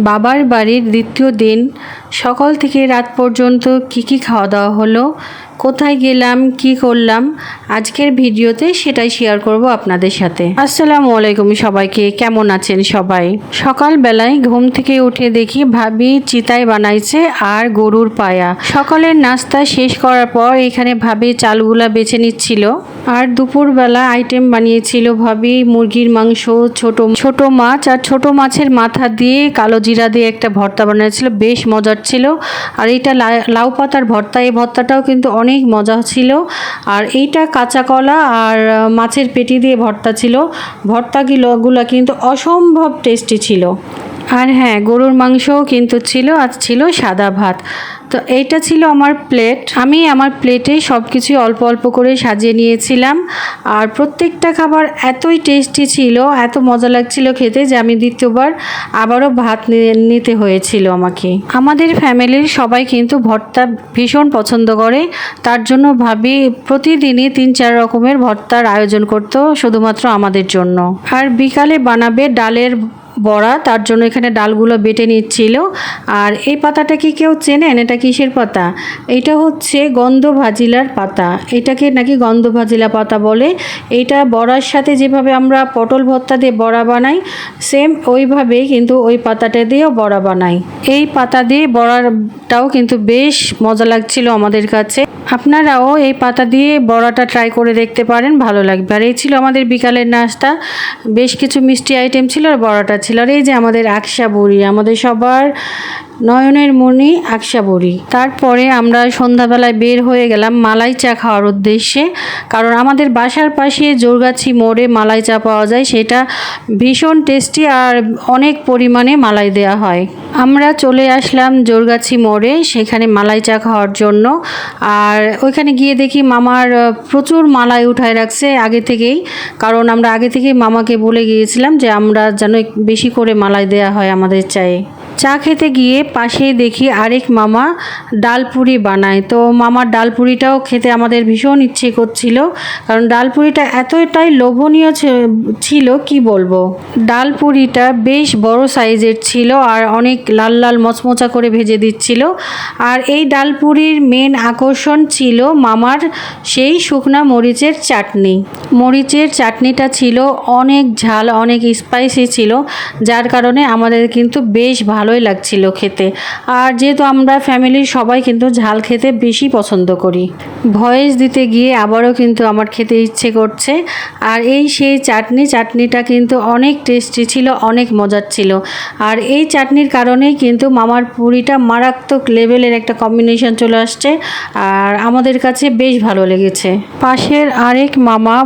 বাবার বাড়ির দ্বিতীয় দিন সকাল থেকে রাত পর্যন্ত কি কি খাওয়া দাওয়া হলো কোথায় গেলাম, কি করলাম, আজকের ভিডিওতে সেটাই শেয়ার করব আপনাদের সাথে। আসসালামু আলাইকুম সবাইকে, কেমন আছেন সবাই? সকালবেলায় ঘুম থেকে উঠে দেখি ভাবি চিতাই বানাইছে আর গরুর পায়া। সকালের নাস্তা শেষ করার পর এখানে ভাবি চালগুলা বেছে নিচ্ছিল। আর দুপুরবেলা আইটেম বানিয়েছিল ভাবি মুরগির মাংস, ছোট ছোট মাছ আর ছোট মাছের মাথা দিয়ে কালো জিরা দিয়ে একটা ভর্তা বানিয়েছিল বেশ মজার ছিল। আর এটা লাউ পাতার ভর্তা, এই ভর্তাটাও কিন্তু অনেক মজা ছিল। আর এইটা কাঁচা কলা আর মাছের পেটি দিয়ে ভর্তা ছিল। ভর্তাগুলো, গুলা কিন্তু অসম্ভব টেস্টি ছিল। আর হ্যাঁ গরুর মাংসও কিন্তু ছিল আর ছিল সাদা ভাত। তো এইটা ছিল আমার প্লেট আমি আমার প্লেটে সব কিছুই অল্প অল্প করে সাজিয়ে নিয়েছিলাম। আর প্রত্যেকটা খাবার এতই টেস্টি ছিল, এত মজা লাগছিল খেতে যে আমি দ্বিতীয়বার আবারও ভাত নিতে হয়েছিল আমাকে। আমাদের ফ্যামিলির সবাই কিন্তু ভর্তা ভীষণ পছন্দ করে। তার জন্য ভাবি প্রতিদিনই তিন, চার রকমের ভর্তার আয়োজন করতো, শুধুমাত্র আমাদের জন্য। আর বিকালে বানাবে ডালের বড়া, তার জন্য এখানে ডালগুলো বেটে নিচ্ছিল। আর এই পাতাটা কি কেউ চেনেন? এটা কিসের পাতা? এটা হচ্ছে গন্ধ ভাজিলার পাতা। এটাকে নাকি গন্ধ ভাজিলা পাতা বলে। এইটা বড়ার সাথে যেভাবে আমরা পটল ভর্তা দিয়ে বড়া বানাই, সেম ওইভাবেই কিন্তু ওই পাতাটা দিয়েও বড়া বানাই। এই পাতা দিয়ে বড়াটাও কিন্তু বেশ মজা লাগছিল আমাদের কাছে। আপনারাও এই পাতা দিয়ে বড়াটা ট্রাই করে দেখতে পারেন, ভালো লাগবে। আর এই ছিল আমাদের বিকালের নাস্তা। বেশ কিছু মিষ্টি আইটেম ছিল আর বড়াটা ছিল আর এই যে আমাদের আকশা বুড়ি আমাদের সবার নয়নের মণি আকশা বড়ি তারপরে আমরা সন্ধ্যাবেলায় বের হয়ে গেলাম মালাই চা খাওয়ার উদ্দেশ্যে। কারণ আমাদের বাসার পাশে জোরগাছি মোড়ে মালাই চা পাওয়া যায়, সেটা ভীষণ টেস্টি আর অনেক পরিমাণে মালাই দেওয়া হয়। আমরা চলে আসলাম জোরগাছি মোড়ে, সেখানে মালাই চা খাওয়ার জন্য। আর ওইখানে গিয়ে দেখি মামার প্রচুর মালাই উঠায় রাখছে আগে থেকেই। কারণ আমরা আগে থেকেই মামাকে বলে গিয়েছিলাম যে আমরা যেন বেশি করে মালাই দেওয়া হয় আমাদের চায়ে। চা খেতে গিয়ে পাশেই দেখি আরেক মামা ডালপুরি বানায়। তো মামার ডালপুরিটাও খেতে আমাদের ভীষণ ইচ্ছে করছিল, কারণ ডালপুরিটা এতটাই লোভনীয় ছিল, কি বলব? ডালপুরিটা বেশ বড় সাইজের ছিল আর অনেক লাল লাল মচমচা করে ভেজে দিচ্ছিল। আর এই ডালপুরির মেন আকর্ষণ ছিল মামার সেই শুকনা মরিচের চাটনি। মরিচের চাটনিটা ছিল অনেক ঝাল, অনেক স্পাইসি ছিল, যার কারণে আমাদের কিন্তু বেশ ভালোই লাগছিল খেতে। আর যেহেতু আমরা ফ্যামিলির সবাই কিন্তু ঝাল খেতে বেশি পছন্দ করি। ভয়েস দিতে গিয়ে আবারও কিন্তু আমার খেতে ইচ্ছে করছে। আর এই সেই চাটনি, চাটনিটা কিন্তু অনেক টেস্টি ছিল, অনেক মজার ছিল। আর এই চাটনির কারণেই কিন্তু মামার পুরিটা মারাত্মক লেভেলের একটা কম্বিনেশন চলে আসছে। আর আমাদের কাছে বেশ ভালো লেগেছে। পাশের আরেক মামা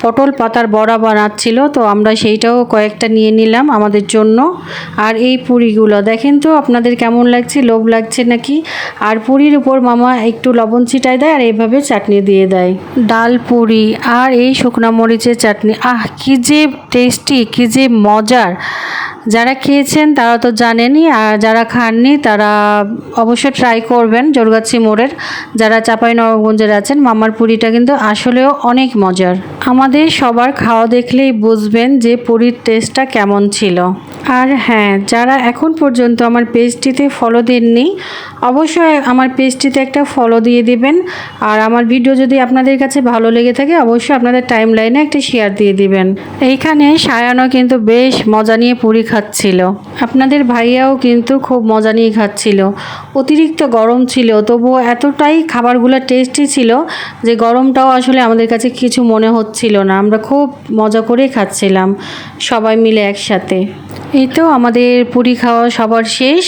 পটল পাতার বড়া বানাচ্ছিল তো আমরা সেইটাও কয়েকটা নিয়ে নিলাম আমাদের জন্য। আর এই পুরিগুলো, দেখেন তো আপনাদের কেমন লাগছে, লোভ লাগছে নাকি? আর পুরির উপর মামা একটু লবণ ছিটায় দেয় আর এইভাবে চাটনি দিয়ে দেয়। ডাল পুরি আর এই শুকনা মরিচের চাটনি, আহ, কী যে টেস্টি কী যে মজার। যারা খেয়েছেন তারা তো জানেনই, আর যারা খাননি তারা অবশ্যই ট্রাই করবেন জোরগাছি মোড়ের। যারা চাপাই নবগঞ্জের আছেন, মামার পুরিটা কিন্তু আসলেও অনেক মজার। আমাদের সবার খাওয়া দেখলেই বুঝবেন যে পুরীর টেস্টটা কেমন ছিল। আর হ্যাঁ যারা এখন পর্যন্ত আমার পেজটিতে ফলো দেননি, অবশ্যই আমার পেজটিতে একটা ফলো দিয়ে দিবেন। আর আমার ভিডিও যদি আপনাদের কাছে ভালো লেগে থাকে, অবশ্যই আপনাদের টাইম লাইনে একটা শেয়ার দিয়ে দিবেন। এইখানে সায়ানো কিন্তু বেশ মজা নিয়ে পুরি খাচ্ছিল। আপনাদের ভাইয়াও কিন্তু খুব মজা নিয়ে খাচ্ছিল। অতিরিক্ত গরম ছিল, তবুও এতটাই খাবারগুলো টেস্টি ছিল যে গরমটাও আসলে আমাদের কাছে কিছু মনে হচ্ছিল না। আমরা খুব মজা করে খাচ্ছিলাম, সবাই মিলে একসাথে। এই তো আমাদের পুরি খাওয়া সবার শেষ।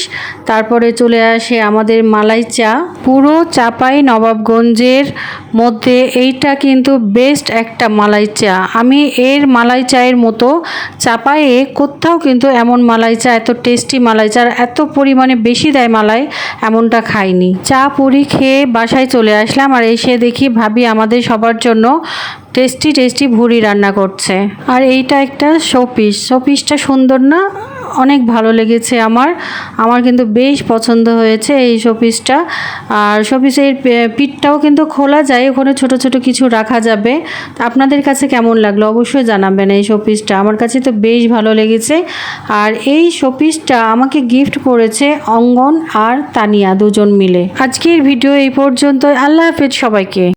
তারপরে চলে আসে আমাদের মালাই চা। পুরো চাপাই নবাবগঞ্জের মধ্যে এইটা কিন্তু বেস্ট একটা মালাই চা। আমি এর মালাই চায়ের মতো চাপায়ে কোথাও কিন্তু এমন মালাই চা, এত টেস্টি মালাই চা এত পরিমাণে বেশি দেয় মালাই, এমনটা খাইনি। চা পুরি খেয়ে বাসায় চলে আসলাম, আর এসে দেখি ভাবি আমাদের সবার জন্য টেস্টি টেস্টি ভুড়ি রান্না করছে। আর এইটা একটা শোপিস শোপিসটা সুন্দর না? অনেক ভালো লেগেছে আমার। আমার কিন্তু বেশ পছন্দ হয়েছে এই শোপিসটা আর শোপিসের পিঠটাও কিন্তু খোলা যায়, ওখানে ছোট ছোট কিছু রাখা যাবে। আপনাদের কাছে কেমন লাগল? অবশ্যই জানাবেন এই শোপিসটা আমার কাছে তো বেশ ভালো লেগেছে। আর এই শোপিসটা আমাকে গিফট করেছে অঙ্গন আর তানিয়া দুজন মিলে। আজকের ভিডিও এই পর্যন্ত আল্লাহ হাফেজ সবাইকে।